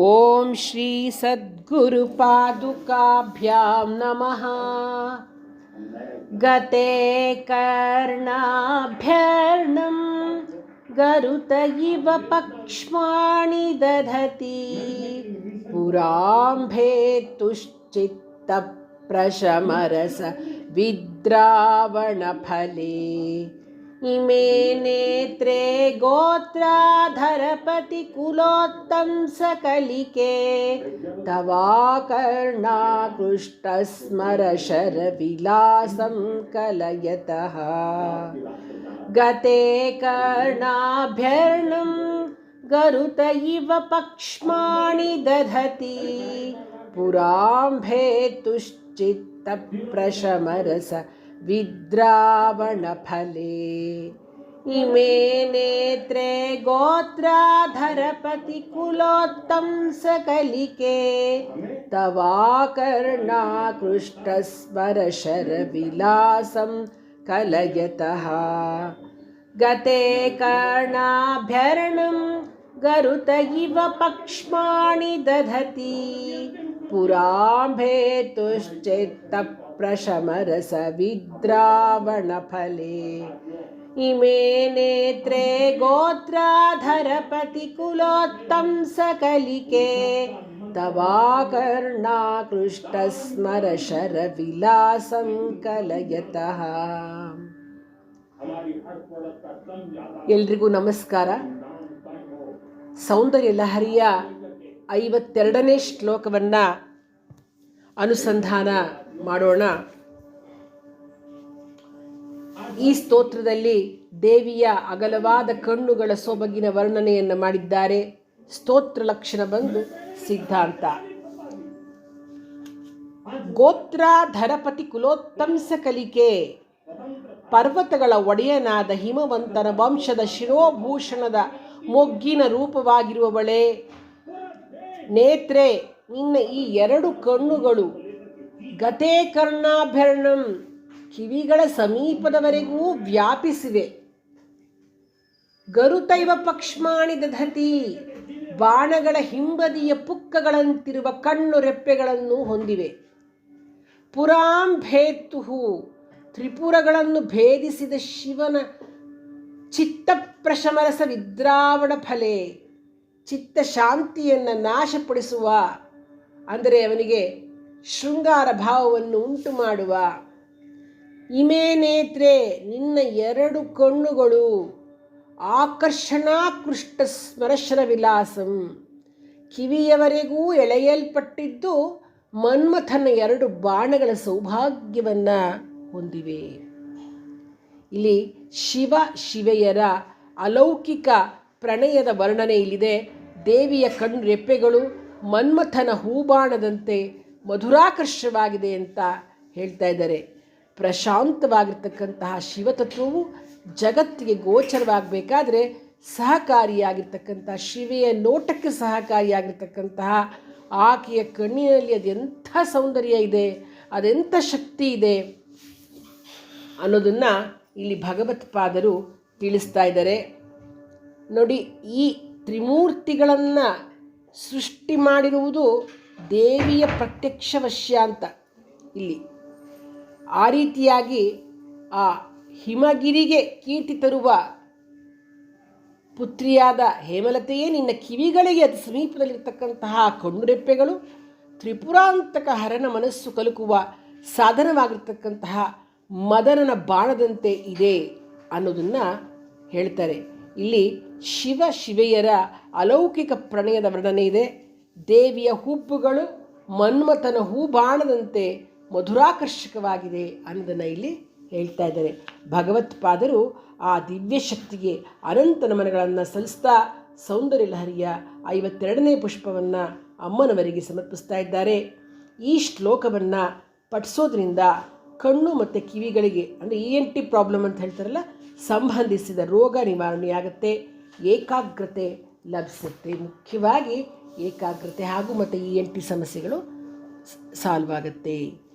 ॐ श्री सद्गुरुपादुकाभ्यां नमः। गते कर्णाभ्यर्णं गरुत इव पक्ष्माणि दधति। तुश्चित्तप्रशमरस विद्रावणफले। इमे नेत्रे गोत्राधरपतिकुलोत्तं सकलिके। तवाकर्णाकृष्टस्मरशरविलासं कलयतः। गते कर्णाभ्यर्णं गरुत इव पक्ष्माणि दधति। पुराम्भेतुश्चित्तप्रशमरस विद्रावणफले। इमे नेत्रे गोत्राधरपतिकुलोत्तं सकलिके तवाकर्णाकृष्टस्मरशरविलासं कलयतः। गते कर्णाभ्यर्णं गरुत इव पक्ष्माणि दधति पुराम्भेतुश्चित्तप्रशमरसविद्रावणफले इमे नेत्रे गोत्राधरपतिकुलोत्तं सकलिके तवाकर्णाकृष्टस्मरशरविलासं कलयतः ಎಲ್ರಿಗೂ ನಮಸ್ಕಾರ ಸೌಂದರ್ಯ ಲಹರಿಯ ಐವತ್ತೆರಡನೇ ಶ್ಲೋಕವನ್ನು ಅನುಸಂಧಾನ ಮಾಡೋಣ. ಈ ಸ್ತೋತ್ರದಲ್ಲಿ ದೇವಿಯ ಅಗಲವಾದ ಕಣ್ಣುಗಳ ಸೊಬಗಿನ ವರ್ಣನೆಯನ್ನು ಮಾಡಿದ್ದಾರೆ. ಸ್ತೋತ್ರ ಲಕ್ಷಣ ಬಂದು ಸಿದ್ಧಾಂತ. ಗೋತ್ರಾಧರಪತಿ ಕುಲೋತ್ತಂಸ ಕಲಿಕೆ. ಪರ್ವತಗಳ ಒಡೆಯನಾದ ಹಿಮವಂತನ ವಂಶದ ಶಿರೋಭೂಷಣದ ಮೊಗ್ಗಿನ ರೂಪವಾಗಿರುವವಳೆ. ನೇತ್ರೆ, ನಿನ್ನ ಈ ಎರಡು ಕಣ್ಣುಗಳು ಗತೇ ಕರ್ಣಾಭರಣಂ. ಕಿವಿಗಳ ಸಮೀಪದವರೆಗೂ ವ್ಯಾಪಿಸಿವೆ. ಗರುತೈವ ಪಕ್ಷ್ಮಾಣಿ ದಧತಿ. ಬಾಣಗಳ ಹಿಂಬದಿಯ ಪುಕ್ಕಗಳಂತಿರುವ ಕಣ್ಣು ರೆಪ್ಪೆಗಳನ್ನು ಹೊಂದಿವೆ. ಪುರಾಂ ಭೇತುಹು ತ್ರಿಪುರಗಳನ್ನು ಭೇದಿಸಿದ ಶಿವನ ಚಿತ್ತಪ್ರಶಮರಸ ವಿದ್ರಾವಣ ಫಲೆ. ಚಿತ್ತ ಶಾಂತಿಯನ್ನು ನಾಶಪಡಿಸುವ. ಅಂದರೆ ಅವನಿಗೆ ಶೃಂಗಾರ ಭಾವವನ್ನು ಉಂಟು ಮಾಡುವ ಇಮೇ ನೇತ್ರೆ, ನಿನ್ನ ಎರಡು ಕಣ್ಣುಗಳು ಆಕರ್ಷಣಾಕೃಷ್ಟ ಸ್ಮರಶರ ವಿಲಾಸಂ. ಕಿವಿಯವರೆಗೂ ಎಳೆಯಲ್ಪಟ್ಟಿದ್ದು ಮನ್ಮಥನ ಎರಡು ಬಾಣಗಳ ಸೌಭಾಗ್ಯವನ್ನು ಹೊಂದಿವೆ. ಇಲ್ಲಿ ಶಿವ ಶಿವೆಯರ ಅಲೌಕಿಕ ಪ್ರಣಯದ ವರ್ಣನೆ ಇಲ್ಲಿದೆ. ದೇವಿಯ ಕಣ್ಣು ರೆಪ್ಪೆಗಳು ಮನ್ಮಥನ ಹೂಬಾಣದಂತೆ ಮಧುರಾಕರ್ಷವಾಗಿದೆ ಅಂತ ಹೇಳ್ತಾ ಇದ್ದಾರೆ. ಪ್ರಶಾಂತವಾಗಿರ್ತಕ್ಕಂತಹ ಶಿವತತ್ವವು ಜಗತ್ತಿಗೆ ಗೋಚರವಾಗಬೇಕಾದ್ರೆ ಸಹಕಾರಿಯಾಗಿರ್ತಕ್ಕಂಥ ಶಿವೆಯ ನೋಟಕ್ಕೆ ಸಹಕಾರಿಯಾಗಿರ್ತಕ್ಕಂತಹ ಆಕೆಯ ಕಣ್ಣಿನಲ್ಲಿ ಅದೆಂಥ ಸೌಂದರ್ಯ ಇದೆ, ಅದೆಂಥ ಶಕ್ತಿ ಇದೆ ಅನ್ನೋದನ್ನು ಇಲ್ಲಿ ಭಗವತ್ಪಾದರು ತಿಳಿಸ್ತಾ ಇದ್ದಾರೆ. ನೋಡಿ, ಈ ತ್ರಿಮೂರ್ತಿಗಳನ್ನು ಸೃಷ್ಟಿ ಮಾಡಿರುವುದು ದೇವಿಯ ಪ್ರತ್ಯಕ್ಷ ವಶ್ಯ ಅಂತ ಇಲ್ಲಿ. ಆ ರೀತಿಯಾಗಿ ಆ ಹಿಮಗಿರಿಗೆ ಕೀರ್ತಿ ತರುವ ಪುತ್ರಿಯಾದ ಹೇಮಲತೆಯೇ ನಿನ್ನ ಕಿವಿಗಳಿಗೆ ಅದು ಸಮೀಪದಲ್ಲಿರ್ತಕ್ಕಂತಹ ಕಣ್ಣುರೆಪ್ಪೆಗಳು, ತ್ರಿಪುರಾಂತಕ ಹರನ ಮನಸ್ಸು ಕಲುಕುವ ಸಾಧನವಾಗಿರ್ತಕ್ಕಂತಹ ಮದನನ ಬಾಣದಂತೆ ಇದೆ ಅನ್ನೋದನ್ನು ಹೇಳ್ತಾರೆ. ಇಲ್ಲಿ ಶಿವ ಶಿವೆಯರ ಅಲೌಕಿಕ ಪ್ರಣಯದ ವರ್ಣನೆ ಇದೆ. ದೇವಿಯ ಹುಬ್ಬುಗಳು ಮನ್ಮಥನ ಹೂಬಾಣದಂತೆ ಮಧುರಾಕರ್ಷಕವಾಗಿದೆ ಅನ್ನೋದನ್ನು ಇಲ್ಲಿ ಹೇಳ್ತಾ ಇದ್ದಾರೆ. ಭಗವತ್ಪಾದರು ಆ ದಿವ್ಯ ಶಕ್ತಿಗೆ ಅನಂತ ನಮನಗಳನ್ನು ಸಲ್ಲಿಸ್ತಾ ಸೌಂದರ್ಯ ಲಹರಿಯ ಐವತ್ತೆರಡನೇ ಪುಷ್ಪವನ್ನು ಅಮ್ಮನವರಿಗೆ ಸಮರ್ಪಿಸ್ತಾ ಇದ್ದಾರೆ. ಈ ಶ್ಲೋಕವನ್ನು ಪಠಿಸೋದ್ರಿಂದ ಕಣ್ಣು ಮತ್ತು ಕಿವಿಗಳಿಗೆ, ಅಂದರೆ ಇ ಎನ್ ಟಿ ಪ್ರಾಬ್ಲಮ್ ಅಂತ ಹೇಳ್ತಾರಲ್ಲ, ಸಂಬಂಧಿಸಿದ ರೋಗ ನಿವಾರಣೆಯಾಗುತ್ತೆ, ಏಕಾಗ್ರತೆ ಲಭಿಸುತ್ತೆ. ಮುಖ್ಯವಾಗಿ ಏಕಾಗ್ರತೆ ಹಾಗೂ ಮತ್ತು ಈ ಎನ್ ಸಮಸ್ಯೆಗಳು ಸಾಲ್ವ್ ಆಗುತ್ತೆ.